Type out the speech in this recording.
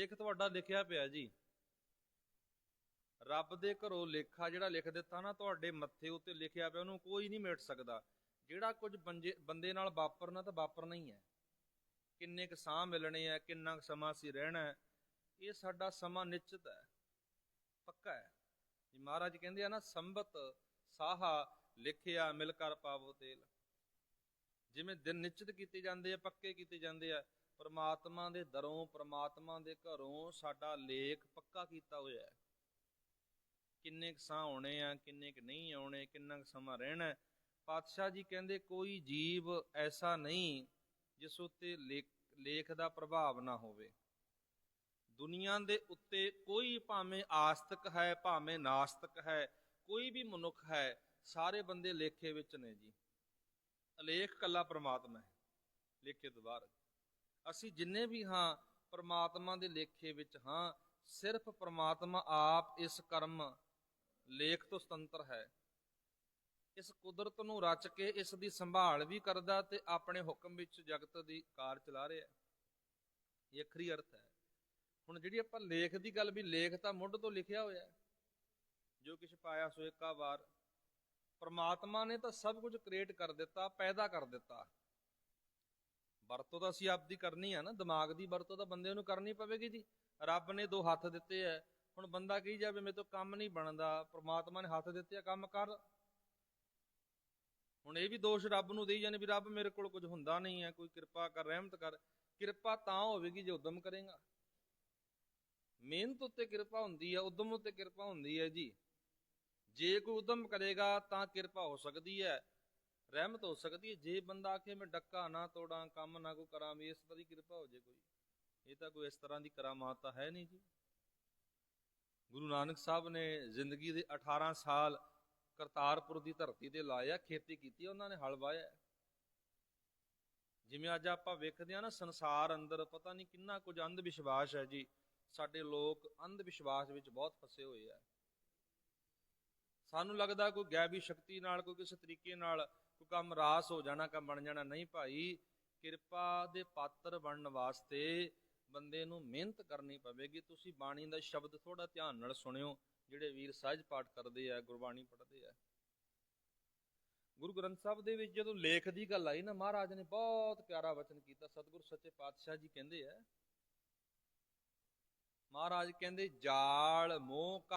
ਲੇਖ ਤੁਹਾਡਾ ਲਿਖਿਆ ਪਿਆ ਜੀ। ਰੱਬ ਦੇ ਘਰੋਂ ਲੇਖਾ ਜਿਹੜਾ ਲਿਖ ਦਿੱਤਾ ਨਾ, ਤੁਹਾਡੇ ਮੱਥੇ ਉੱਤੇ ਲਿਖਿਆ ਪਿਆ, ਉਹਨੂੰ ਕੋਈ ਨਹੀਂ ਮਿਟ ਸਕਦਾ। ਜਿਹੜਾ ਕੁਝ ਬੰਦੇ ਨਾਲ ਵਾਪਰਨਾ ਤਾਂ ਵਾਪਰਨਾ ਹੀ ਹੈ। ਕਿੰਨੇ ਕੁ ਸਾਹ ਮਿਲਣੇ ਆ, ਕਿੰਨਾ ਕੁ ਸਮਾਂ ਸੀ ਰਹਿਣਾ ਹੈ, ਇਹ ਸਾਡਾ ਸਮਾਂ ਨਿਸ਼ਚਿਤ ਹੈ। ਪੱਕਾ ਹੈ। ਜੀ ਮਹਾਰਾਜ ਕਹਿੰਦੇ ਆ ਨਾ, ਸੰਬਤ ਸਾਹਾ ਲਿਖਿਆ ਮਿਲ ਕਰ ਪਾਵੋ ਤੇਲ। ਜਿਵੇਂ ਦਿਨ ਨਿਸ਼ਚਿਤ ਕੀਤੇ ਜਾਂਦੇ ਆ, ਪੱਕੇ ਕੀਤੇ ਜਾਂਦੇ ਆ, ਪਰਮਾਤਮਾ ਦੇ ਦਰੋਂ, ਪਰਮਾਤਮਾ ਦੇ ਘਰੋਂ ਸਾਡਾ ਲੇਖ ਪੱਕਾ ਕੀਤਾ ਹੋਇਆ ਹੈ। ਕਿੰਨੇ ਕੁ ਸਾਹ ਆਉਣੇ ਆ, ਕਿੰਨੇ ਕੁ ਨਹੀਂ ਆਉਣੇ, ਕਿੰਨਾ ਕੁ ਸਮਾਂ ਰਹਿਣਾ ਪਾਤਸ਼ਾਹ ਜੀ ਕਹਿੰਦੇ, ਕੋਈ ਜੀਵ ਐਸਾ ਨਹੀਂ ਜਿਸ ਉੱਤੇ ਲੇਖ ਲੇਖ ਦਾ ਪ੍ਰਭਾਵ ਨਾ ਹੋਵੇ। ਦੁਨੀਆ ਦੇ ਉੱਤੇ ਕੋਈ ਭਾਵੇਂ ਆਸਤਕ ਹੈ, ਭਾਵੇਂ ਨਾਸਤਕ ਹੈ, ਕੋਈ ਵੀ ਮਨੁੱਖ ਹੈ, ਸਾਰੇ ਬੰਦੇ ਲੇਖੇ ਵਿੱਚ ਨੇ ਜੀ। ਅਲੇਖ ਕੱਲਾ ਪ੍ਰਮਾਤਮਾ ਹੈ, ਲੇਖੇ ਤੋਂ ਅਸੀਂ ਜਿੰਨੇ ਵੀ ਹਾਂ ਪ੍ਰਮਾਤਮਾ ਦੇ ਲੇਖੇ ਵਿੱਚ ਹਾਂ, ਸਿਰਫ ਪ੍ਰਮਾਤਮਾ ਆਪ ਇਸ ਕਰਮ ਲੇਖ ਤੋਂ ਸੁਤੰਤਰ ਹੈ। ਇਸ ਕੁਦਰਤ ਨੂੰ ਰਚ ਕੇ ਇਸ ਦੀ ਸੰਭਾਲ ਵੀ ਕਰਦਾ ਤੇ ਆਪਣੇ ਹੁਕਮ ਵਿੱਚ ਜਗਤ ਦੀ ਕਾਰ ਚਲਾ ਰਿਹਾ ਹੈ। ਇਹ ਅਖਰੀ ਅਰਥ ਹੈ। ਹੁਣ ਜਿਹੜੀ ਆਪਾਂ ਲੇਖ ਦੀ ਗੱਲ ਵੀ ਲੇਖ ਤਾਂ ਮੁੱਢ ਤੋਂ ਲਿਖਿਆ ਹੋਇਆ ਜੋ ਕਿਛ ਪਾਇਆ ਸੋ ਏਕਾ ਵਾਰ। ਪਰਮਾਤਮਾ ਨੇ ਤਾਂ ਸਭ ਕੁਝ ਕ੍ਰੀਏਟ ਕਰ ਦਿੱਤਾ, ਪੈਦਾ ਕਰ ਦਿੱਤਾ। ਵਰਤੋਂ ਤਾਂ ਅਸੀਂ ਆਪਦੀ ਕਰਨੀ ਆ ਨਾ, ਦਿਮਾਗ ਦੀ ਵਰਤੋਂ ਤਾਂ ਬੰਦੇ ਨੂੰ ਕਰਨੀ ਪਵੇਗੀ ਜੀ। ਰੱਬ ਨੇ ਦੋ ਹੱਥ ਦਿੱਤੇ ਐ, ਹੁਣ ਬੰਦਾ ਕਹੀ ਜਾਵੇ, ਮੇਰੇ ਤੋਂ ਕੰਮ ਨਹੀਂ ਬਣਦਾ, ਪਰਮਾਤਮਾ ਨੇ ਹੱਥ ਦਿੱਤੇ ਆ ਕੰਮ ਕਰ। ਹੁਣ ਇਹ ਵੀ ਦੋਸ਼ ਰੱਬ ਨੂੰ ਦੇਈ ਜਾਂਦੇ ਵੀ ਰੱਬ ਮੇਰੇ ਕੋਲ ਕੁਝ ਹੁੰਦਾ ਨਹੀਂ ਹੈ ਕੋਈ ਕਿਰਪਾ ਕਰ, ਰਹਿਮਤ ਕਰ। ਕਿਰਪਾ ਤਾਂ ਹੋਵੇਗੀ ਜੇ ਉਦਮ ਕਰੇਗਾ। ਮਿਹਨਤ ਉੱਤੇ ਕਿਰਪਾ ਹੁੰਦੀ ਹੈ ਉਦਮ ਉੱਤੇ ਕਿਰਪਾ ਹੁੰਦੀ ਹੈ ਜੀ। ਜੇ ਕੋਈ ਉਦਮ ਕਰੇਗਾ ਤਾਂ ਕਿਰਪਾ ਹੋ ਸਕਦੀ ਹੈ, ਰਹਿਮਤ ਹੋ ਸਕਦੀ ਹੈ। ਜੇ ਬੰਦਾ ਆਖੇ, ਮੈਂ ਡੱਕਾ ਨਾ ਤੋੜਾਂ, ਕੰਮ ਨਾ ਕੋ ਕਰਾਂ, ਵੀ ਇਸ ਤਰ੍ਹਾਂ ਦੀ ਕਿਰਪਾ ਹੋ ਜੇ ਕੋਈ। ਇਹ ਤਾਂ ਕੋਈ ਇਸ ਤਰ੍ਹਾਂ ਦੀ ਕਰਾਮਾਤ ਤਾਂ ਹੈ ਨਹੀਂ ਜੀ। ਗੁਰੂ ਨਾਨਕ ਸਾਹਿਬ ਨੇ ਜ਼ਿੰਦਗੀ ਦੇ 18 ਸਾਲ ਕਰਤਾਰਪੁਰ ਦੀ ਧਰਤੀ ਤੇ ਲਾਇਆ, ਖੇਤੀ ਕੀਤੀ, ਉਹਨਾਂ ਨੇ ਹਲ ਵਾਇਆ ਜਿਵੇਂ ਅੱਜ ਆਪਾਂ ਵੇਖਦੇ ਆ ਨਾ, ਸੰਸਾਰ ਅੰਦਰ ਪਤਾ ਨਹੀਂ ਕਿੰਨਾ ਕੁਝ ਅੰਧ ਵਿਸ਼ਵਾਸ ਹੈ ਜੀ। ਸਾਡੇ ਲੋਕ ਅੰਧ ਵਿਸ਼ਵਾਸ ਵਿੱਚ ਬਹੁਤ ਫਸੇ ਹੋਏ ਆ। ਸਾਨੂੰ ਲੱਗਦਾ ਕੋਈ ਗੈਬੀ ਸ਼ਕਤੀ ਨਾਲ, ਕੋਈ ਕਿਸੇ ਤਰੀਕੇ ਨਾਲ ਕੋਈ ਕੰਮ ਰਾਸ ਹੋ ਜਾਣਾ, ਕੰਮ ਬਣ ਜਾਣਾ ਨਹੀਂ ਭਾਈ। ਕਿਰਪਾ ਦੇ ਪਾਤਰ ਬਣਨ ਵਾਸਤੇ ਬੰਦੇ ਨੂੰ ਮਿਹਨਤ ਕਰਨੀ ਪਵੇਗੀ। ਤੁਸੀਂ ਬਾਣੀ ਦਾ ਸ਼ਬਦ ਥੋੜਾ ਧਿਆਨ ਨਾਲ ਸੁਣਿਓ, ਜਿਹੜੇ ਵੀਰ ਸਹਿਜ ਪਾਠ ਕਰਦੇ ਆ, ਗੁਰਬਾਣੀ ਪੜ੍ਹਦੇ ਆ। ਗੁਰੂ ਗ੍ਰੰਥ ਸਾਹਿਬ ਦੇ ਵਿੱਚ ਜਦੋਂ ਲੇਖ ਦੀ ਗੱਲ ਆਈ ਨਾ, ਮਹਾਰਾਜ ਨੇ ਬਹੁਤ ਪਿਆਰਾ ਵਚਨ ਕੀਤਾ। ਸਤਿਗੁਰ ਸੱਚੇ ਪਾਤਸ਼ਾਹ ਜੀ ਕਹਿੰਦੇ ਆ, ਮਹਾਰਾਜ ਕਹਿੰਦੇ, ਜਾਲ ਮੋਹ